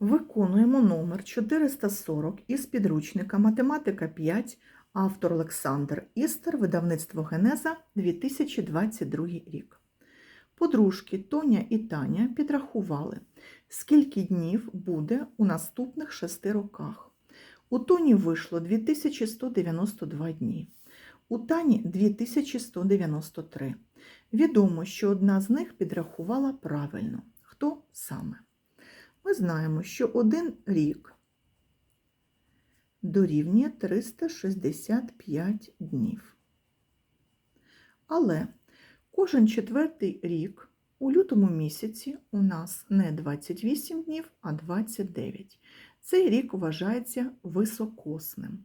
Виконуємо номер 440 із підручника Математика 5, автор Олександр Істер, видавництво Генеза 2022 рік. Подружки Тоня і Таня підрахували, скільки днів буде у наступних шести роках. У Тоні вийшло 2192 дні, у Тані 2193. Відомо, що одна з них підрахувала правильно. Хто саме? Ми знаємо, що один рік дорівнює 365 днів. Але кожен четвертий рік у лютому місяці у нас не 28 днів, а 29. Цей рік вважається високосним.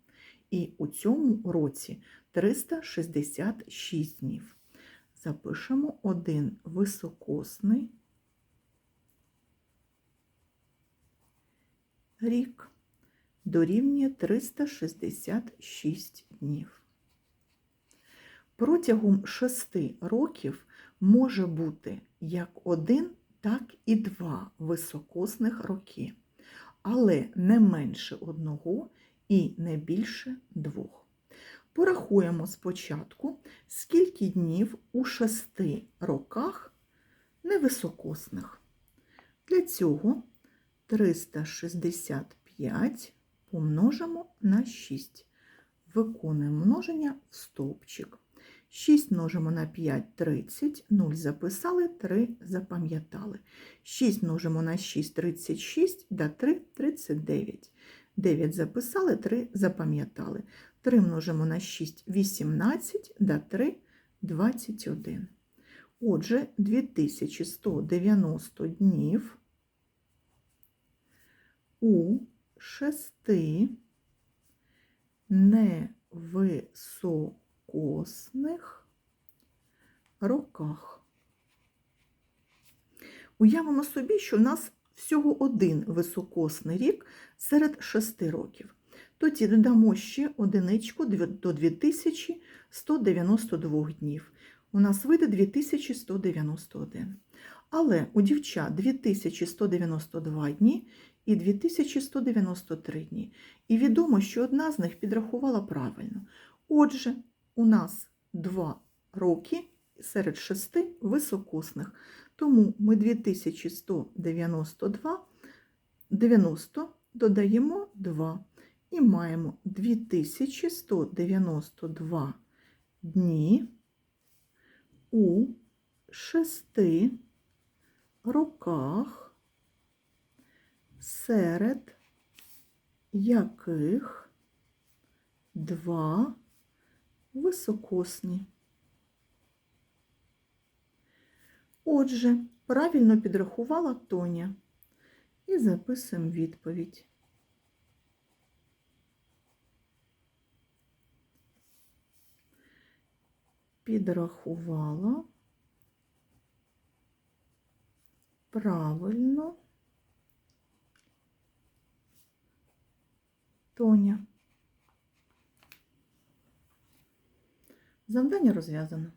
І у цьому році 366 днів. Запишемо один високосний рік дорівнює 366 днів. Протягом шести років може бути як один, так і два високосних роки, але не менше одного і не більше двох. Порахуємо спочатку, скільки днів у шести роках невисокосних. Для цього 365 помножимо на 6. Виконуємо множення в стовпчик. 6 множимо на 5 30, 0 записали, 3 запам'ятали. 6 множимо на 6 36, да 3 39. 9 записали, 3 запам'ятали. 3 множимо на 6 18, да 3 21. Отже, 2190 днів у шести невисокосних роках. Уявимо собі, що в нас всього один високосний рік серед шести років. Тоді додамо ще одиничку до 2192 днів. У нас вийде 2191. Але у дівчат 2192 дні і 2193 дні. І відомо, що одна з них підрахувала правильно. Отже, у нас 2 роки серед шести високосних. Тому ми 2192 90 додаємо 2 і маємо 2192 дні у шести роках, серед яких два високосні. Отже, правильно підрахувала Тоня і записуємо відповідь. Підрахувала правильно Тоня. Завдання розв'язано.